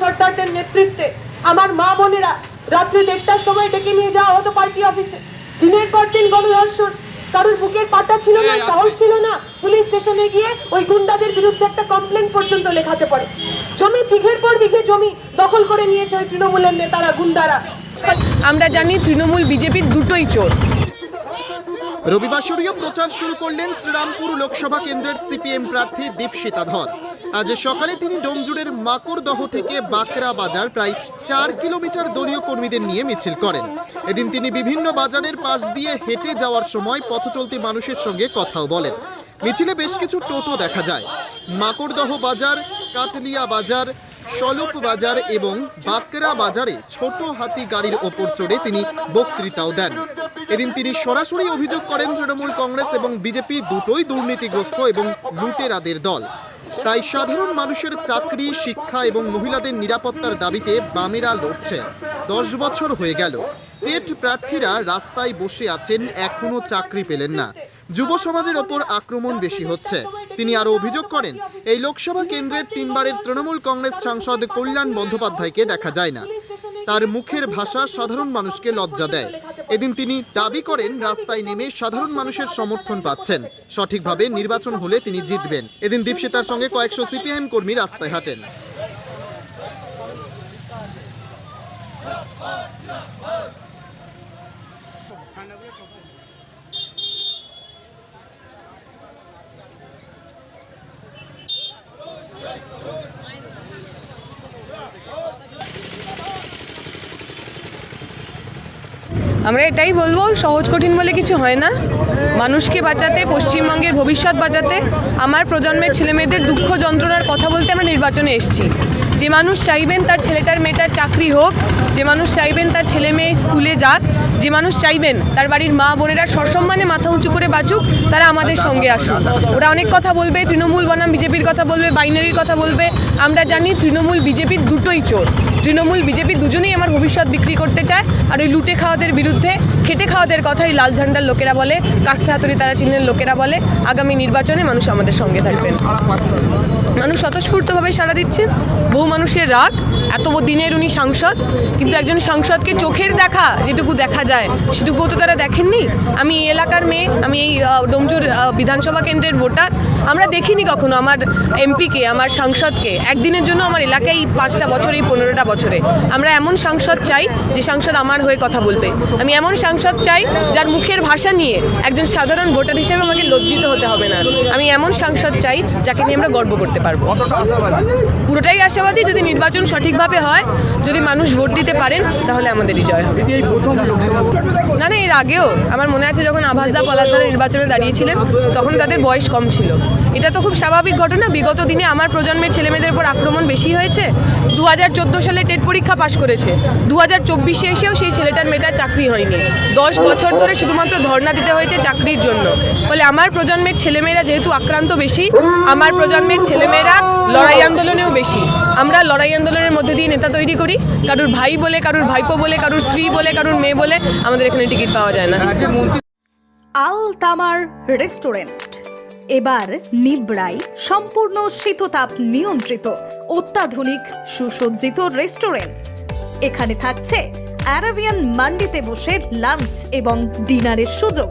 সর্দারদের নেতৃত্বে আমার মা বোনেরা রাত্রি দেড়টার সময় ডেকে নিয়ে যাওয়া হতো পার্টি অফিসে। দিনের পর দিন গণধর্ষণ। কারোর বুকের পাটা ছিল না সাহস ছিল না। পুলিশ স্টেশনে গিয়ে ওই গুন্ডাদের বিরুদ্ধে একটা কমপ্লেন পর্যন্ত লেখাতে পারে। জমি বিঘের পর বিঘে জমি দখল করে নিয়েছে ওই তৃণমূলের নেতারা গুন্ডারা। আমরা জানি তৃণমূল বিজেপির দুটোই চোর। রবিবাসরীয় প্রচার শুরু করলেন শ্রীরামপুর লোকসভা কেন্দ্রের সিপিএম প্রার্থী দীপশিতা ধর। আজ সকালে তিনি ডোমজুড়ের মাকড়দহ থেকে বাকরা বাজার প্রায় চার কিলোমিটার দলীয় কর্মীদের নিয়ে মিছিল করেন। এদিন তিনি বিভিন্ন বাজারের পাশ দিয়ে হেঁটে যাওয়ার সময় পথচলতি মানুষের সঙ্গে কথাও বলেন। মিছিলে বেশ কিছু টোটো দেখা যায়। মাকড়দহ বাজার, কাটলিয়া বাজার স্বলুপ বাজার এবং বাকরা বাজারে ছোট হাতি গাড়ির ওপর চড়ে তিনি বক্তৃতাও দেন। এদিন তিনি সরাসরি অভিযোগ করেন, তৃণমূল কংগ্রেস এবং বিজেপি দুটোই দুর্নীতিগ্রস্ত এবং লুটেরাদের দল। তাই সাধারণ মানুষের চাকরি, শিক্ষা এবং মহিলাদের নিরাপত্তার দাবিতে বামেরা লড়ছে। দশ বছর হয়ে গেল। টেট প্রার্থীরা রাস্তায় বসে আছেন, এখনও চাকরি পেলেন না। যুব সমাজের ওপর আক্রমণ বেশি হচ্ছে। তিনি আরও অভিযোগ করেন, এই লোকসভা কেন্দ্রের তিনবারের তৃণমূল কংগ্রেস সাংসদ কল্যাণ বন্দ্যোপাধ্যায়কে দেখা যায় না। তার মুখের ভাষা সাধারণ মানুষকে লজ্জা দেয়। এদিন তিনি দাবি করেন, রাস্তায় নেমে সাধারণ মানুষের সমর্থন পাচ্ছেন। সঠিকভাবে নির্বাচন হলে তিনি জিতবেন। এদিন দীপশিতার সঙ্গে কয়েকশো সিপিআইএম কর্মী রাস্তায় হাঁটেন। আমরা এটাই বলব, সহজ কঠিন বলে কিছু হয় না। মানুষকে বাঁচাতে, পশ্চিমবঙ্গের ভবিষ্যৎ বাঁচাতে, আমার প্রজন্মের ছেলেমেয়েদের দুঃখ যন্ত্রণার কথা বলতে আমরা নির্বাচনে এসেছি। যে মানুষ চাইবেন তার ছেলেটার মেয়েটার চাকরি হোক, যে মানুষ চাইবেন তার ছেলে মেয়ে স্কুলে যাক যে মানুষ চাইবেন, তার বাড়ির মা বোনেরা সসম্মানে মাথা উঁচু করে বাঁচুক, তারা আমাদের সঙ্গে আসুন। ওরা অনেক কথা বলবে, তৃণমূল বনাম বিজেপির কথা বলবে, বাইনারির কথা বলবে। আমরা জানি তৃণমূল বিজেপির দুটোই চোর। তৃণমূল বিজেপি দুজনেই আমার ভবিষ্যৎ বিক্রি করতে চায়, আর ওই লুটে খাওয়াদের বিরুদ্ধে, খেটে খাওয়াদের কথাই লাল ঝান্ডার লোকেরা বলে, কাস্তে হাতুড়ি তারা চিহ্নের লোকেরা বলে, আগামী নির্বাচনে মানুষ আমাদের সঙ্গে থাকবেন। মানুষ স্বতঃস্ফূর্তভাবে সাড়া দিচ্ছে। বহু মানুষের রাগ, এত দিনের উনি সাংসদ, কিন্তু একজন সাংসদকে চোখের দেখা যেটুকু দেখা যায় সেটুকুও তো তারা দেখেননি। আমি এই এলাকার মেয়ে, আমি এই ডোমজুর বিধানসভা কেন্দ্রের ভোটার। আমরা দেখিনি কখনো আমার এমপিকে, আমার সাংসদকে। একদিনের জন্য আমার এলাকায় এই পাঁচটা বছর, এই পনেরোটা বছরে। আমরা এমন সাংসদ চাই যে সাংসদ আমার হয়ে কথা বলবে। আমি এমন সাংসদ চাই যার মুখের ভাষা নিয়ে একজন সাধারণ ভোটার হিসেবে আমাকে লজ্জিত হতে হবে না। আমি এমন সাংসদ চাই যাকে নিয়ে আমরা গর্ব করতে পারব। পুরোটাই আশাবাদী যদি নির্বাচন সঠিকভাবে হয় যদি মানুষ ভোট দিতে পারেন তাহলে আমাদেরই জয় হবে। না না এর আগেও আমার মনে আছে যখন আভাসদা পলাশদারা নির্বাচনে দাঁড়িয়েছিলেন তখন তাদের বয়স কম ছিল। এটা তো খুব স্বাভাবিক ঘটনা। বিগত দিনে আমার প্রজন্মের ছেলেমেয়েদের উপর আক্রমণ বেশি হয়েছে। দু হাজার চোদ্দ সালে টেট পরীক্ষা পাশ করেছে। দু হাজার চব্বিশে এসেও সেই ছেলেটার মেয়েটার চাকরি হয়নি। দশ বছর ধরে শুধুমাত্র ধর্ণা দিতে হয়েছে চাকরির জন্য। ফলে আমার প্রজন্মের ছেলেমেয়েরা যেহেতু আক্রান্ত বেশি আমার প্রজন্মের ছেলেমেয়েরা লড়াই আন্দোলনেও বেশি। আমরা লড়াই আন্দোলনের মধ্যে দিয়ে নেতা তৈরি করি। কারুর ভাই বলে, কারুর ভাইপো বলে, কারুর স্ত্রী বলে, কারুর মেয়ে বলে আমাদের এখানে টিকিট পাওয়া যায় না। আল তামার রেস্টুরেন্ট। এবার নিবড়াই সম্পূর্ণ শীততাপ নিয়ন্ত্রিত, অত্যাধুনিক, সুসজ্জিত রেস্টুরেন্ট। এখানে থাকছে অ্যারাবিয়ান মান্ডিতে বসে লাঞ্চ এবং ডিনারের সুযোগ।